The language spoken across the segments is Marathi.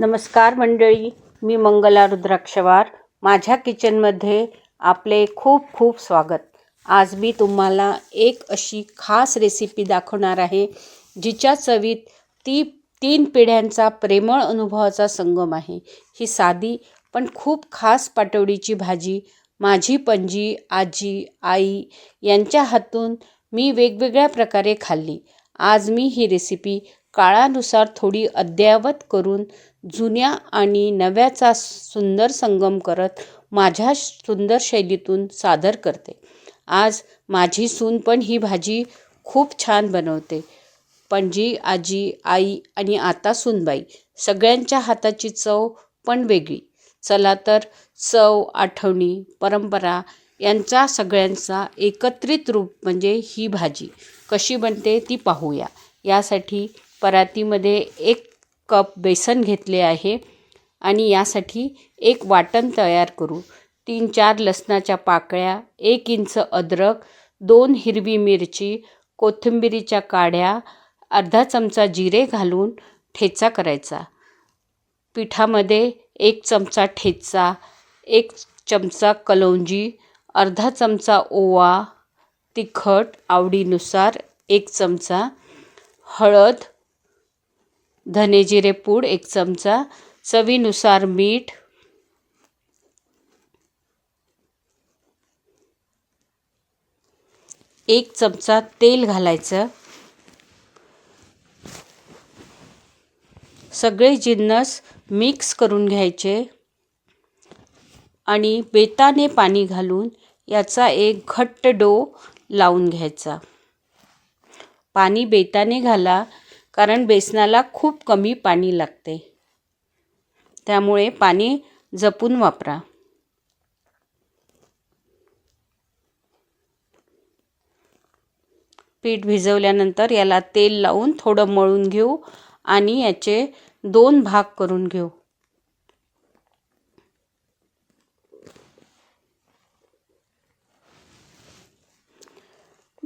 नमस्कार मंडळी मी मंगला रुद्राक्षवार. माझ्या किचनमध्ये आपले खूप खूप स्वागत. आज मी तुम्हाला एक अशी खास रेसिपी दाखवणार आहे जिच्या चवीत ती तीन पिढ्यांचा प्रेमळ अनुभवाचा संगम आहे. ही साधी पण खूप खास पाटवडीची भाजी माझी पणजी आजी आई यांच्या हातून मी वेगवेगळ्या प्रकारे खाल्ली. आज मी ही रेसिपी काळानुसार थोडी अद्ययावत करून जुन्या आणि नव्याचा सुंदर संगम करत माझ्या सुंदर शैलीतून सादर करते. आज माझी सून पण ही भाजी खूप छान बनवते. पणजी आजी आई आणि आता सूनबाई सगळ्यांच्या हाताची चव पण वेगळी. चला तर चव आठवणी परंपरा यांचा सगळ्यांचा एकत्रित रूप म्हणजे ही भाजी कशी बनते ती पाहूया. यासाठी परातीमध्ये एक कप बेसन घेतले आहे आणि यासाठी एक वाटण तयार करू. तीन चार लसणाच्या पाकळ्या एक इंच अद्रक दोन हिरवी मिरची कोथिंबिरीच्या काड्या अर्धा चमचा जिरे घालून ठेचा करायचा. पिठामध्ये एक चमचा ठेचा एक चमचा कलौंजी अर्धा चमचा ओवा तिखट आवडीनुसार एक चमचा हळद धने जिरे पूड एक चमचा चवीनुसार मीठ एक चमचा तेल घालायचं. सगळे जिन्नस मिक्स करून घ्यायचे आणि बेताने पाणी घालून याचा एक घट्ट डो लावून घ्यायचा. पाणी बेताने घाला कारण बेसनाला खूप कमी पाणी लागते. त्यामुळे पाणी जपून वापरा. पीठ भिजवल्यानंतर याला तेल लावून थोडं मळून घेऊ आणि याचे दोन भाग करून घेऊ.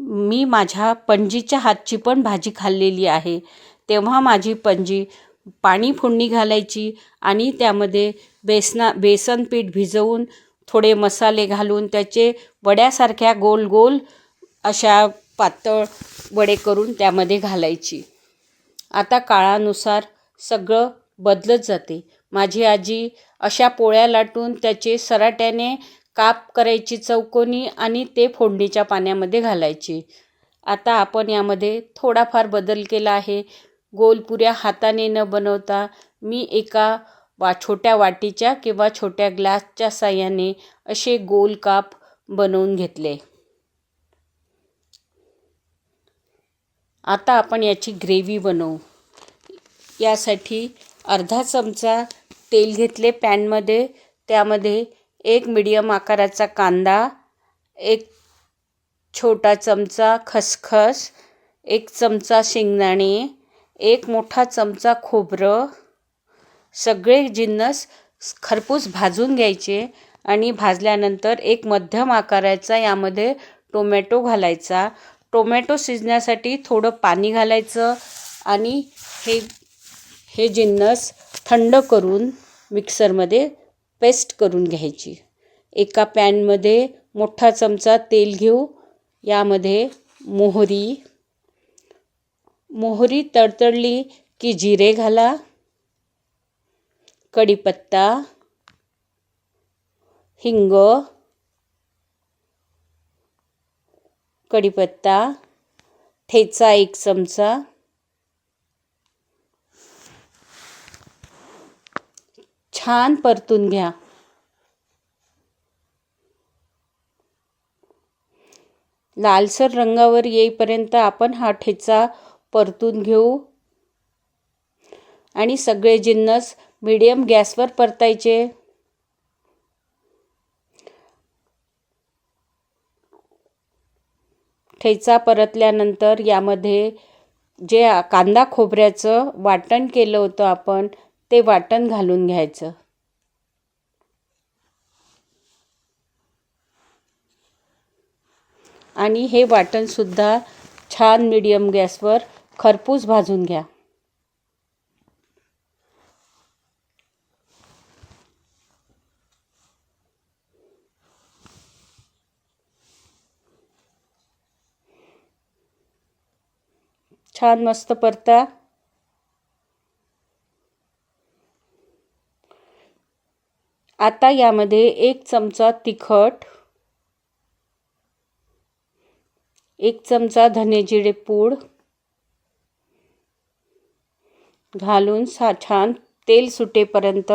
मी माझ्या पणजीच्या हातची पण भाजी खाल्लेली आहे. तेव्हा माझी पणजी पाणी फोडणी घालायची आणि त्यामध्ये बेसना बेसन पीठ भिजवून थोडे मसाले घालून त्याचे वड्यासारख्या गोल गोल अशा पातळ वडे करून त्यामध्ये घालायची. आता काळानुसार सगळं बदलत जाते. माझी आजी अशा पोळ्या लाटून त्याचे सराट्याने काप करायची चौकोनी आणि ते फोडणीच्या पाण्यामध्ये घालायची. आता आपण यामध्ये थोडाफार बदल केला आहे. गोलपुऱ्या हाताने न बनवता मी एका वा छोट्या वाटीच्या किंवा छोट्या ग्लासच्या साह्याने असे गोल काप बनवून घेतले. आता आपण याची ग्रेव्ही बनवू. यासाठी अर्धा चमचा तेल घेतले पॅनमध्ये. त्यामध्ये एक मिडियम आकाराचा कांदा एक छोटा चमचा खसखस एक चमचा शेंगदाणे एक मोठा चमचा खोबरं सगळे जिन्नस खरपूस भाजून घ्यायचे आणि भाजल्यानंतर एक मध्यम आकाराचा यामध्ये टोमॅटो घालायचा. टोमॅटो शिजण्यासाठी थोडं पाणी घालायचं आणि हे हे जिन्नस थंड करून मिक्सरमध्ये पेस्ट करून घ्यायची. एका पॅनमध्ये मोठा चमचा तेल घेऊ. यामध्ये मोहरी. मोहरी तडतडली की जिरे घाला. कढीपत्ता. हिंग. कढीपत्ता. ठेचा एक चमचा. छान परतून घ्या. लालसर रंगावर येईपर्यंत आपण हा ठेचा परतून घेऊ. आणि सगळे जिन्नस मीडियम गॅसवर परतायचे. ठेचा परतल्यानंतर यामध्ये जे कांदा खोबऱ्याचं वाटण केलं होतं आपण ते वाटण घालून घ्यायचं. आणि हे वाटणसुद्धा छान मिडियम गॅसवर खरपूस भाजून घ्या. छान मस्त परता. आता यामध्ये एक चमचा तिखट एक चमचा धने जिरे पूड घालून सा छान तेल सुटेपर्यंत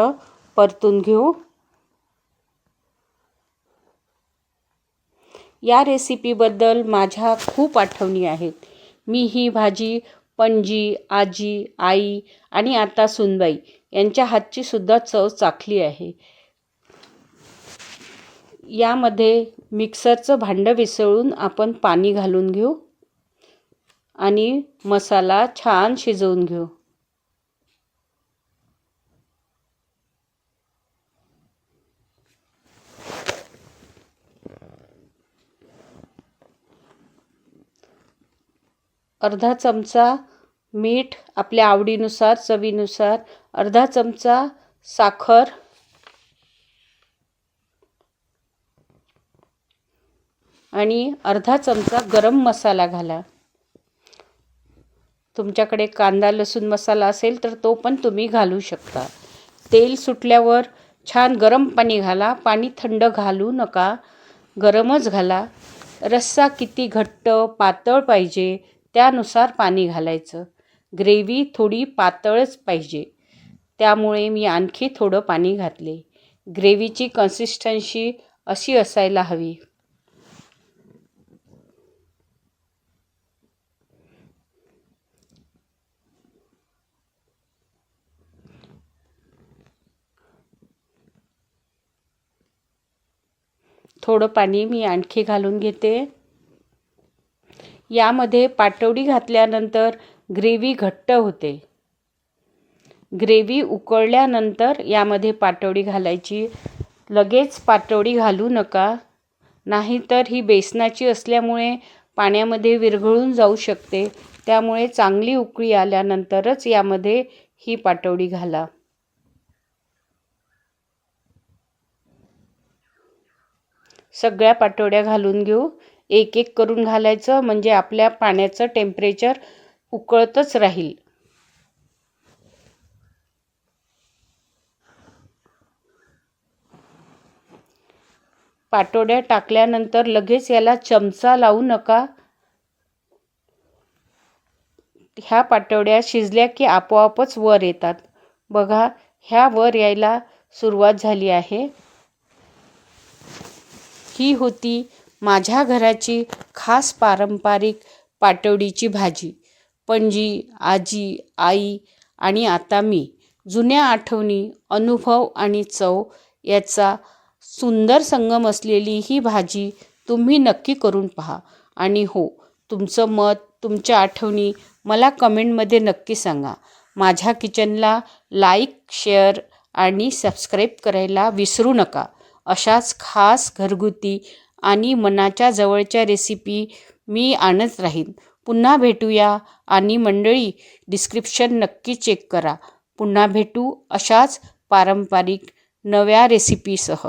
परतून घेऊ. या रेसिपीबद्दल माझ्या खूप आठवणी आहेत. मी ही भाजी पणजी आजी आई आणि आता सुनबाई यांच्या हातची सुद्धा चव चाखली आहे. यामध्ये मिक्सरचं भांडं विसळून आपण पाणी घालून घेऊ आणि मसाला छान शिजवून घेऊ. अर्धा चमचा मीठ आपल्या आवडीनुसार चवीनुसार अर्धा चमचा साखर आणि अर्धा चमचा गरम मसाला घाला. तुमच्याकडे कांदा लसूण मसाला असेल तर तो पण तुम्ही घालू शकता. तेल सुटल्यावर छान गरम पाणी घाला. पाणी थंड घालू नका. गरमच घाला. रस्सा किती घट्ट पातळ पाहिजे त्यानुसार पाणी घालायचं. ग्रेव्ही थोडी पातळच पाहिजे. त्यामुळे मी आणखी थोडं पाणी घातले. ग्रेव्हीची कन्सिस्टन्सी अशी असायला हवी. थोडं पाणी मी आणखी घालून घेते. यामध्ये पाटवडी घातल्यानंतर ग्रेव्ही घट्ट होते. ग्रेव्ही उकळल्यानंतर यामध्ये पाटवडी घालायची. लगेच पाटवडी घालू नका. नाहीतर ही बेसनाची असल्यामुळे पाण्यामध्ये विरघळून जाऊ शकते. त्यामुळे चांगली उकळी आल्यानंतरच यामध्ये ही पाटवडी घाला. सगळ्या पाटोड्या घालून घेऊ. एक एक करून घालायचं म्हणजे आपल्या पाण्याचं टेम्परेचर उकळतच राहील. पाटोड्या टाकल्यानंतर लगेच याला चमचा लावू नका. ह्या पाटोड्या शिजल्या की आपोआपच वर येतात. बघा ह्या वर यायला सुरुवात झाली आहे. ही होती माझ्या घराची खास पारंपरिक पाटवडीची भाजी. पणजी आजी आई आणि आता मी. जुन्या आठवणी अनुभव आणि चव याचा सुंदर संगम असलेली ही भाजी तुम्ही नक्की करून पहा. आणि हो तुमचं मत तुमच्या आठवणी मला कमेंटमध्ये नक्की सांगा. माझ्या किचनला लाईक शेअर आणि सबस्क्राईब करायला विसरू नका. अशाच खास घरगुती आणि मनाच्या जवळच्या रेसिपी मी आणत राहीन. पुन्हा भेटूया आणि मंडळी डिस्क्रिप्शन नक्की चेक करा. पुन्हा भेटू अशाच पारंपरिक नव्या रेसिपीसह